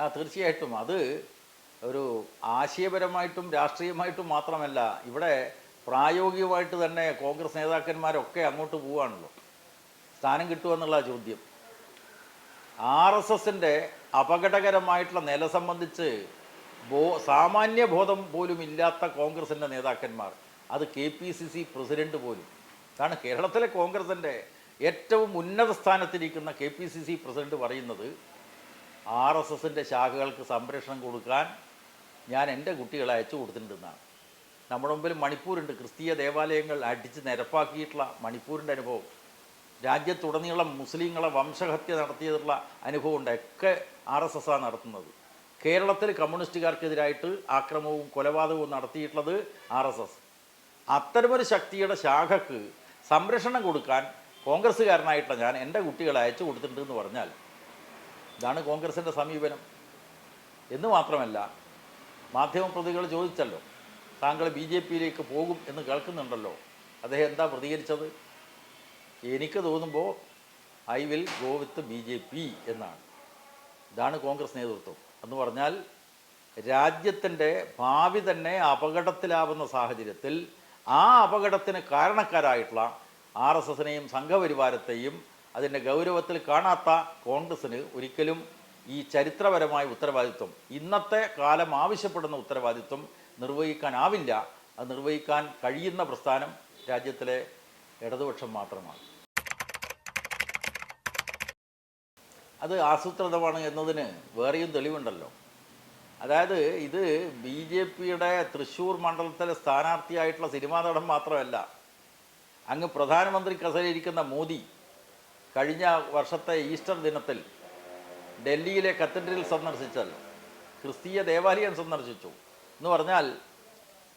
ആ തീർച്ചയായിട്ടും. അത് ഒരു ആശയപരമായിട്ടും രാഷ്ട്രീയമായിട്ടും മാത്രമല്ല ഇവിടെ പ്രായോഗികമായിട്ട് തന്നെ കോൺഗ്രസ് നേതാക്കന്മാരൊക്കെ അങ്ങോട്ട് പോവുകയാണല്ലോ സ്ഥാനം കിട്ടുമെന്നുള്ള ചോദ്യം. ആർ എസ് എസിന്റെ അപകടകരമായിട്ടുള്ള നില സംബന്ധിച്ച് ബോ സാമാന്യ ബോധം പോലും ഇല്ലാത്ത കോൺഗ്രസിന്റെ നേതാക്കന്മാർ. അത് K P C C president പോലും. കാരണം കേരളത്തിലെ കോൺഗ്രസിന്റെ ഏറ്റവും ഉന്നത സ്ഥാനത്തിരിക്കുന്ന K P C C president പറയുന്നത്. ആർ എസ് എസിന്റെ ശാഖകൾക്ക് സംരക്ഷണം കൊടുക്കാൻ ഞാൻ എന്റെ കുട്ടികളെ അയച്ചു കൊടുത്തിട്ടുണ്ടെന്നാണ്. നമ്മുടെ മുമ്പിൽ മണിപ്പൂരുണ്ട്. ക്രിസ്തീയ ദേവാലയങ്ങൾ അടിച്ച് നിരപ്പാക്കിയിട്ടുള്ള മണിപ്പൂരിന്റെ അനുഭവം. രാജ്യത്തുടനീളം മുസ്ലിങ്ങളെ വംശഹത്യ നടത്തിയതുള്ള അനുഭവമുണ്ട് ഒക്കെ ആർ എസ് എസ് ആണ് നടത്തുന്നത്. കേരളത്തിൽ കമ്മ്യൂണിസ്റ്റുകാർക്കെതിരായിട്ട് ആക്രമവും കൊലപാതകവും നടത്തിയിട്ടുള്ളത് ആർ എസ് എസ് അത്തരമൊരു ശക്തിയുടെ ശാഖക്ക് സംരക്ഷണം കൊടുക്കാൻ കോൺഗ്രസ്സുകാരനായിട്ടുള്ള ഞാൻ എന്റെ കുട്ടികളെ അയച്ചു കൊടുത്തിട്ടുണ്ട് എന്ന് പറഞ്ഞാൽ ഇതാണ് കോൺഗ്രസിന്റെ സമീപനം. എന്ന് മാത്രമല്ല മാധ്യമപ്രതികൾ ചോദിച്ചല്ലോ താങ്കൾ ബി ജെ പിയിലേക്ക് പോകും എന്ന് കേൾക്കുന്നുണ്ടല്ലോ. അദ്ദേഹം എന്താ പ്രതികരിച്ചത്? എനിക്ക് തോന്നുമ്പോൾ I will go with B J P എന്നാണ്. ഇതാണ് കോൺഗ്രസ് നേതൃത്വം. എന്ന് പറഞ്ഞാൽ രാജ്യത്തിന്റെ ഭാവി തന്നെ അപകടത്തിലാവുന്ന സാഹചര്യത്തിൽ ആ അപകടത്തിന് കാരണക്കാരായിട്ടുള്ള ആർ എസ് എസിനെയും സംഘപരിവാരത്തെയും അതിന്റെ ഗൗരവത്തിൽ കാണാത്ത കോൺഗ്രസ്സിന് ഒരിക്കലും ഈ ചരിത്രപരമായ ഉത്തരവാദിത്വം ഇന്നത്തെ കാലം ആവശ്യപ്പെടുന്ന ഉത്തരവാദിത്വം നിർവഹിക്കാനാവില്ല. അത് നിർവഹിക്കാൻ കഴിയുന്ന പ്രസ്ഥാനം രാജ്യത്തിലെ ഇടതുപക്ഷം മാത്രമാണ്. അത് ആസൂത്രിതമാണ് എന്നതിന് വേറെയും തെളിവുണ്ടല്ലോ. അതായത് ഇത് ബി ജെ പിയുടെ തൃശ്ശൂർ മണ്ഡലത്തിലെ സ്ഥാനാർത്ഥിയായിട്ടുള്ള സിനിമാ നടൻ മാത്രമല്ല അങ്ങ് പ്രധാനമന്ത്രി കസേരയിരിക്കുന്ന മോദി കഴിഞ്ഞ വർഷത്തെ ഈസ്റ്റർ ദിനത്തിൽ ഡൽഹിയിലെ കത്തഡ്രൽ സന്ദർശിച്ചാൽ ക്രിസ്തീയ ദേവാലയം സന്ദർശിച്ചു. എന്ന് പറഞ്ഞാൽ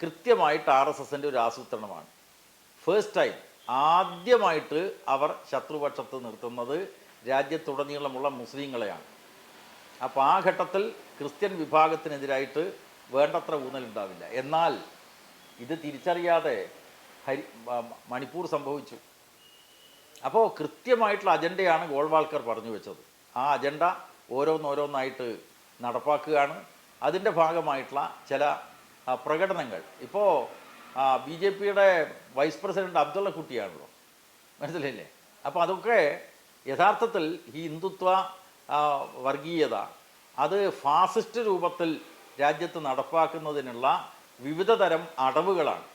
കൃത്യമായിട്ട് ആർ എസ് എസിന്റെ ഒരു ആസൂത്രണമാണ്. ഫേസ്റ്റ് ടൈം ആദ്യമായിട്ട് അവർ ശത്രുപക്ഷത്ത് നിർത്തുന്നത് രാജ്യത്തുടനീളമുള്ള മുസ്ലിങ്ങളെയാണ്. അപ്പോൾ ആ ഘട്ടത്തിൽ ക്രിസ്ത്യൻ വിഭാഗത്തിനെതിരായിട്ട് വേണ്ടത്ര ഊന്നലുണ്ടാവില്ല. എന്നാൽ ഇത് തിരിച്ചറിയാതെ ഹരി മണിപ്പൂർ സംഭവിച്ചു. അപ്പോൾ കൃത്യമായിട്ടുള്ള അജണ്ടയാണ് ഗോൾവാൾക്കർ പറഞ്ഞു വെച്ചത്. ആ അജണ്ട ഓരോന്നോരോന്നായിട്ട് നടപ്പാക്കുകയാണ്. അതിന്റെ ഭാഗമായിട്ടുള്ള ചില പ്രകടനങ്ങൾ. ഇപ്പോൾ ബി ജെ പിയുടെ വൈസ് പ്രസിഡന്റ് അബ്ദുള്ള കുട്ടിയാണല്ലോ മനസ്സിലായില്ലേ? അപ്പോൾ അതൊക്കെ യഥാർത്ഥത്തിൽ ഈ ഹിന്ദുത്വ വർഗീയത അത് ഫാസിസ്റ്റ് രൂപത്തിൽ രാജ്യത്ത് നടപ്പാക്കുന്നതിനുള്ള വിവിധ തരം അടവുകളാണ്.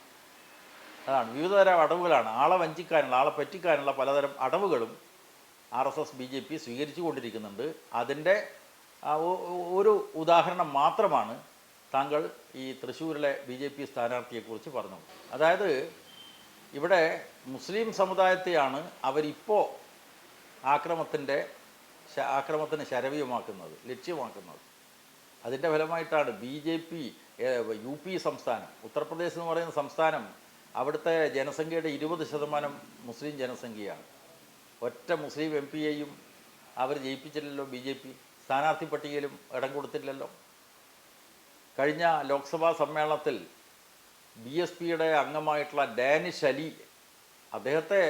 അതാണ്. വിവിധതരം അടവുകളാണ്. ആളെ വഞ്ചിക്കാനുള്ള ആളെ പറ്റിക്കാനുള്ള പലതരം അടവുകളും R S S B J P സ്വീകരിച്ചു കൊണ്ടിരിക്കുന്നുണ്ട്. അതിന്റെ ഒരു ഉദാഹരണം മാത്രമാണ് താങ്കൾ ഈ തൃശ്ശൂരിലെ ബി ജെ പി സ്ഥാനാർത്ഥിയെക്കുറിച്ച് പറഞ്ഞത്. അതായത് ഇവിടെ മുസ്ലിം സമുദായത്തെയാണ് അവരിപ്പോൾ ആക്രമത്തിന്റെ ആക്രമത്തിന് ശരവ്യമാക്കുന്നത് ലക്ഷ്യമാക്കുന്നത്. അതിന്റെ ഫലമായിട്ടാണ് B J P U P സംസ്ഥാനം ഉത്തർപ്രദേശ് എന്ന് പറയുന്ന സംസ്ഥാനം അവിടുത്തെ ജനസംഖ്യയുടെ ഇരുപത് ശതമാനം മുസ്ലിം ജനസംഖ്യയാണ്. ഒറ്റ മുസ്ലിം എം പിയെയും അവർ ജയിപ്പിച്ചില്ലല്ലോ ബി ജെ പി. സ്ഥാനാർത്ഥി പട്ടികയിലും ഇടം കൊടുത്തിട്ടില്ലല്ലോ കഴിഞ്ഞ ലോക്സഭാ സമ്മേളനത്തിൽ ബി എസ് പിയുടെ അംഗമായിട്ടുള്ള ഡാനിഷ് അലി അദ്ദേഹത്തെ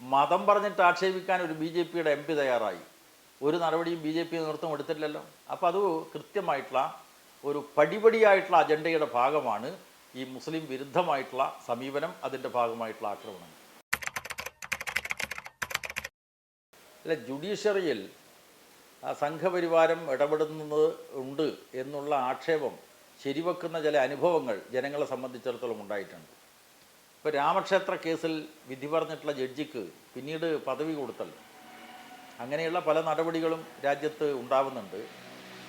മതം പറഞ്ഞിട്ട് ആക്ഷേപിക്കാൻ ഒരു ബി ജെ പിയുടെ എം പി തയ്യാറായി. ഒരു നടപടിയും ബി ജെ പി നേതൃത്വം എടുത്തില്ലല്ലോ അപ്പോൾ അത് കൃത്യമായിട്ടുള്ള ഒരു പടിപടിയായിട്ടുള്ള അജണ്ടയുടെ ഭാഗമാണ് ഈ മുസ്ലിം വിരുദ്ധമായിട്ടുള്ള സമീപനം അതിന്റെ ഭാഗമായിട്ടുള്ള ആക്രമണം. അല്ല ജുഡീഷ്യറിയിൽ സംഘപരിവാരം ഇടപെടുന്നത് ഉണ്ട് എന്നുള്ള ആക്ഷേപം ശരിവെക്കുന്ന ചില അനുഭവങ്ങൾ ജനങ്ങളെ സംബന്ധിച്ചിടത്തോളം ഉണ്ടായിട്ടുണ്ട്. ഇപ്പോൾ രാമക്ഷേത്ര കേസിൽ വിധി പറഞ്ഞിട്ടുള്ള ജഡ്ജിക്ക് പിന്നീട് പദവി കൊടുത്തല്ലോ അങ്ങനെയുള്ള പല നടപടികളും രാജ്യത്ത് ഉണ്ടാവുന്നുണ്ട്.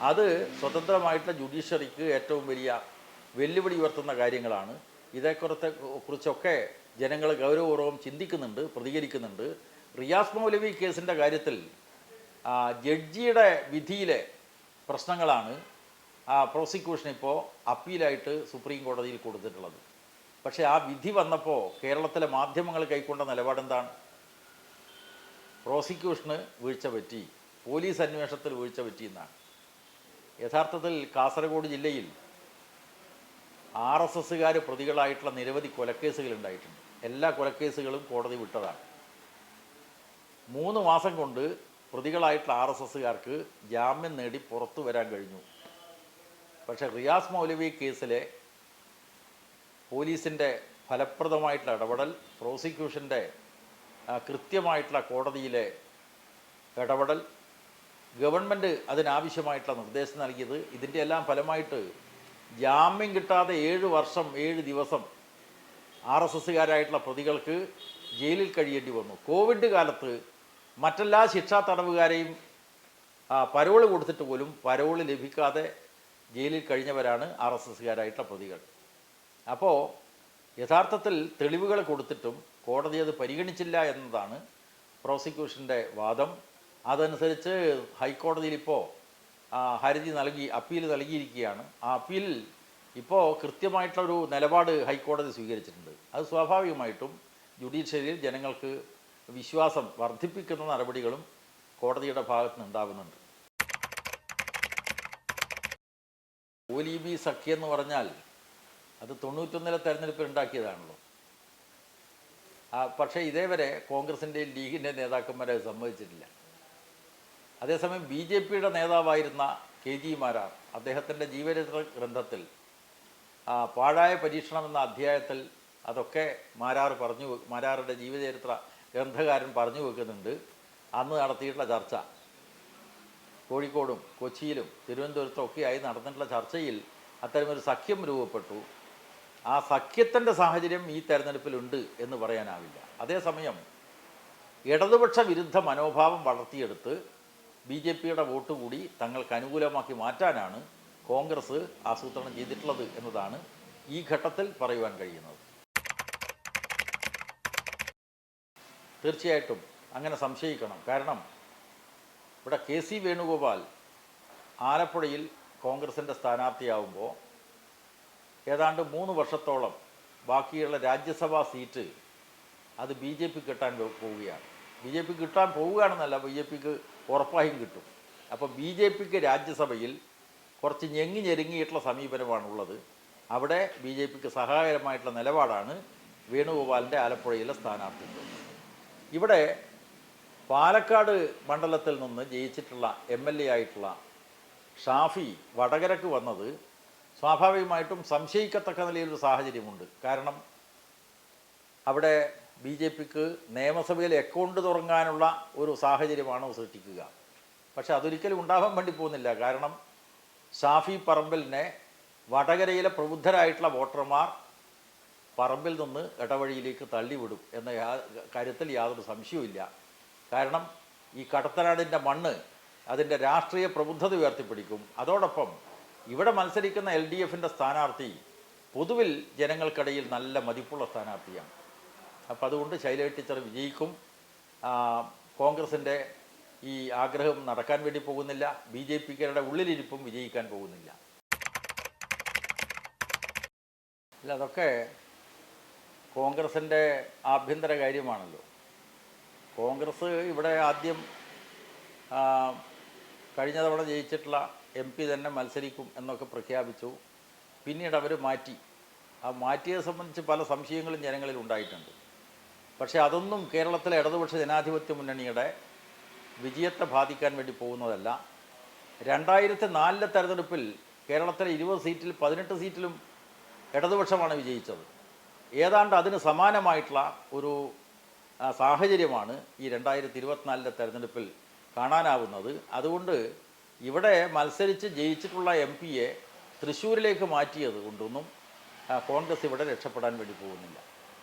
അത് സ്വതന്ത്രമായിട്ടുള്ള ജുഡീഷ്യറിക്ക് ഏറ്റവും വലിയ വെല്ലുവിളി ഉയർത്തുന്ന കാര്യങ്ങളാണ്. ഇതേക്കുറത്തെ കുറിച്ചൊക്കെ ജനങ്ങൾ ഗൗരവപൂർവം ചിന്തിക്കുന്നുണ്ട് പ്രതികരിക്കുന്നുണ്ട്. റിയാസ് മൗലവി കേസിന്റെ കാര്യത്തിൽ ജഡ്ജിയുടെ വിധിയിലെ പ്രശ്നങ്ങളാണ് പ്രോസിക്യൂഷൻ ഇപ്പോൾ അപ്പീലായിട്ട് സുപ്രീം കോടതിയിൽ കൊടുത്തിട്ടുള്ളത്. പക്ഷേ ആ വിധി വന്നപ്പോൾ കേരളത്തിലെ മാധ്യമങ്ങൾ കൈക്കൊണ്ട നിലപാടെന്താണ്? പ്രോസിക്യൂഷന് വീഴ്ച പറ്റി പോലീസ് അന്വേഷണത്തിൽ വീഴ്ച പറ്റി എന്നാണ്. യഥാർത്ഥത്തിൽ കാസർഗോഡ് ജില്ലയിൽ ആർ എസ് എസ്സുകാർ പ്രതികളായിട്ടുള്ള നിരവധി കൊലക്കേസുകൾ ഉണ്ടായിട്ടുണ്ട് എല്ലാ കൊലക്കേസുകളും കോടതി വിട്ടതാണ്. മൂന്ന് മാസം കൊണ്ട് പ്രതികളായിട്ടുള്ള ആർ എസ് എസ്സുകാർക്ക് ജാമ്യം നേടി പുറത്തു വരാൻ കഴിഞ്ഞു. പക്ഷെ റിയാസ് മൗലവി കേസിലെ പോലീസിന്റെ ഫലപ്രദമായിട്ടുള്ള ഇടപെടൽ പ്രോസിക്യൂഷന്റെ കൃത്യമായിട്ടുള്ള കോടതിയിലെ ഇടപെടൽ ഗവൺമെന്റ് അതിനാവശ്യമായിട്ടുള്ള നിർദ്ദേശം നൽകിയത് ഇതിന്റെ എല്ലാം ഫലമായിട്ട് ജാമ്യം കിട്ടാതെ ഏഴ് വർഷം ഏഴ് ദിവസം ആർ എസ് എസ്സുകാരായിട്ടുള്ള പ്രതികൾക്ക് ജയിലിൽ കഴിയേണ്ടി വന്നു. കോവിഡ് കാലത്ത് മറ്റെല്ലാ ശിക്ഷാ തടവുകാരെയും പരോൾ കൊടുത്തിട്ട് പോലും പരോൾ ലഭിക്കാതെ ജയിലിൽ കഴിഞ്ഞവരാണ് ആർ എസ് എസ്സുകാരായിട്ടുള്ള പ്രതികൾ. അപ്പോൾ യഥാർത്ഥത്തിൽ തെളിവുകൾ കൊടുത്തിട്ടും കോടതി അത് പരിഗണിച്ചില്ല എന്നതാണ് പ്രോസിക്യൂഷന്റെ വാദം. അതനുസരിച്ച് ഹൈക്കോടതിയിൽ ഇപ്പോൾ ഹർജി നൽകി അപ്പീൽ നൽകിയിരിക്കുകയാണ്. ആ അപ്പീലിൽ ഇപ്പോൾ കൃത്യമായിട്ടുള്ളൊരു നിലപാട് ഹൈക്കോടതി സ്വീകരിച്ചിട്ടുണ്ട്. അത് സ്വാഭാവികമായിട്ടും ജുഡീഷ്യറിയിൽ ജനങ്ങൾക്ക് വിശ്വാസം വർദ്ധിപ്പിക്കുന്ന നടപടികളും കോടതിയുടെ ഭാഗത്ത് നിന്നുണ്ടാകുന്നുണ്ട് ഒലിബി സഖ്യം എന്ന് പറഞ്ഞാൽ അത് തൊണ്ണൂറ്റൊന്നിലെ തെരഞ്ഞെടുപ്പിൽ ഉണ്ടാക്കിയതാണല്ലോ. പക്ഷേ ഇതേവരെ കോൺഗ്രസിന്റെയും ലീഗിന്റെ നേതാക്കന്മാരെ സമ്മതിച്ചിട്ടില്ല. അതേസമയം ബി ജെ പിയുടെ നേതാവായിരുന്ന കെ ജി മാരാർ അദ്ദേഹത്തിന്റെ ജീവചരിത്ര ഗ്രന്ഥത്തിൽ പാഴായ പരീക്ഷണം എന്ന അധ്യായത്തിൽ അതൊക്കെ മാരാർ പറഞ്ഞു മാരാറുടെ ജീവചരിത്ര ഗ്രന്ഥകാരൻ പറഞ്ഞു വെക്കുന്നുണ്ട്. അന്ന് നടത്തിയിട്ടുള്ള ചർച്ച കോഴിക്കോടും കൊച്ചിയിലും തിരുവനന്തപുരത്തും ഒക്കെയായി നടന്നിട്ടുള്ള ചർച്ചയിൽ അത്തരമൊരു സഖ്യം രൂപപ്പെട്ടു. ആ സഖ്യത്തിന്റെ സാഹചര്യം ഈ തെരഞ്ഞെടുപ്പിലുണ്ട് എന്ന് പറയാനാവില്ല. അതേസമയം ഇടതുപക്ഷ വിരുദ്ധ മനോഭാവം വളർത്തിയെടുത്ത് ബി ജെ പിയുടെ വോട്ട് കൂടി തങ്ങൾക്ക് അനുകൂലമാക്കി മാറ്റാനാണ് കോൺഗ്രസ് ആസൂത്രണം ചെയ്തിട്ടുള്ളത് എന്നതാണ് ഈ ഘട്ടത്തിൽ പറയുവാൻ കഴിയുന്നത്. തീർച്ചയായിട്ടും അങ്ങനെ സംശയിക്കണം. കാരണം ഇവിടെ കെ സി വേണുഗോപാൽ ആലപ്പുഴയിൽ കോൺഗ്രസിന്റെ സ്ഥാനാർത്ഥിയാവുമ്പോൾ ഏതാണ്ട് മൂന്ന് വർഷത്തോളം ബാക്കിയുള്ള രാജ്യസഭാ സീറ്റ് അത് ബി ജെ പി കിട്ടാൻ പോവുകയാണ്. ബി ജെ പി കിട്ടാൻ പോവുകയാണെന്നല്ല ബി ജെ പിക്ക് ഉറപ്പായും കിട്ടും. അപ്പോൾ ബി ജെ പിക്ക് രാജ്യസഭയിൽ കുറച്ച് ഞെങ്ങി ഞെരുങ്ങിയിട്ടുള്ള സമീപനമാണുള്ളത്. അവിടെ ബി ജെ പിക്ക് സഹായകരമായിട്ടുള്ള നിലപാടാണ് വേണുഗോപാലിന്റെ ആലപ്പുഴയിലെ സ്ഥാനാർത്ഥിത്വം. ഇവിടെ പാലക്കാട് മണ്ഡലത്തിൽ നിന്ന് ജയിച്ചിട്ടുള്ള എം എൽ എ ആയിട്ടുള്ള ഷാഫി വടകരക്ക് വന്നത് സ്വാഭാവികമായിട്ടും സംശയിക്കത്തക്ക നിലയിലൊരു സാഹചര്യമുണ്ട്. കാരണം അവിടെ ബി ജെ പിക്ക് നിയമസഭയിൽ അക്കൗണ്ട് തുടങ്ങാനുള്ള ഒരു സാഹചര്യമാണ് സൃഷ്ടിക്കുക. പക്ഷെ അതൊരിക്കലും ഉണ്ടാവാൻ വേണ്ടി പോകുന്നില്ല. കാരണം ഷാഫി പറമ്പലിനെ വടകരയിലെ പ്രബുദ്ധരായിട്ടുള്ള വോട്ടർമാർ പറമ്പിൽ നിന്ന് ഇടവഴിയിലേക്ക് തള്ളിവിടും എന്ന കാര്യത്തിൽ യാതൊരു സംശയവുമില്ല. കാരണം ഈ കടത്തനാടിന്റെ മണ്ണ് അതിന്റെ രാഷ്ട്രീയ പ്രബുദ്ധത ഉയർത്തിപ്പിടിക്കും. അതോടൊപ്പം ഇവിടെ മത്സരിക്കുന്ന എൽ ഡി എഫിന്റെ സ്ഥാനാർത്ഥി പൊതുവിൽ ജനങ്ങൾക്കിടയിൽ നല്ല മതിപ്പുള്ള സ്ഥാനാർത്ഥിയാണ്. അപ്പം അതുകൊണ്ട് ശൈല ടീച്ചർ വിജയിക്കും. കോൺഗ്രസിന്റെ ഈ ആഗ്രഹം നടക്കാൻ വേണ്ടി പോകുന്നില്ല. ബി ജെ പിക്കാരുടെ ഉള്ളിലിരിപ്പും വിജയിക്കാൻ പോകുന്നില്ല. അല്ല അതൊക്കെ കോൺഗ്രസിന്റെ ആഭ്യന്തര കാര്യമാണല്ലോ. കോൺഗ്രസ് ഇവിടെ ആദ്യം കഴിഞ്ഞ തവണ ജയിച്ചിട്ടുള്ള എം പി തന്നെ മത്സരിക്കും എന്നൊക്കെ പ്രഖ്യാപിച്ചു. പിന്നീട് അവർ മാറ്റി. ആ മാറ്റിയത് സംബന്ധിച്ച് പല സംശയങ്ങളും ജനങ്ങളിൽ ഉണ്ടായിട്ടുണ്ട്. പക്ഷേ അതൊന്നും കേരളത്തിലെ ഇടതുപക്ഷ ജനാധിപത്യ മുന്നണിയുടെ വിജയത്തെ ബാധിക്കാൻ വേണ്ടി പോകുന്നതല്ല. രണ്ടായിരത്തി നാലിലെ തെരഞ്ഞെടുപ്പിൽ കേരളത്തിലെ ഇരുപത് സീറ്റിൽ പതിനെട്ട് സീറ്റിലും ഇടതുപക്ഷമാണ് വിജയിച്ചത്. ഏതാണ്ട് അതിന് സമാനമായിട്ടുള്ള ഒരു സാഹചര്യമാണ് ഈ രണ്ടായിരത്തി ഇരുപത്തിനാലിലെ തെരഞ്ഞെടുപ്പിൽ കാണാനാവുന്നത്. അതുകൊണ്ട് ഇവിടെ മത്സരിച്ച് ജയിച്ചിട്ടുള്ള എം പിയെ തൃശ്ശൂരിലേക്ക് മാറ്റിയത് കൊണ്ടൊന്നും കോൺഗ്രസ് ഇവിടെ രക്ഷപ്പെടാൻ വേണ്ടി പോകുന്നില്ല.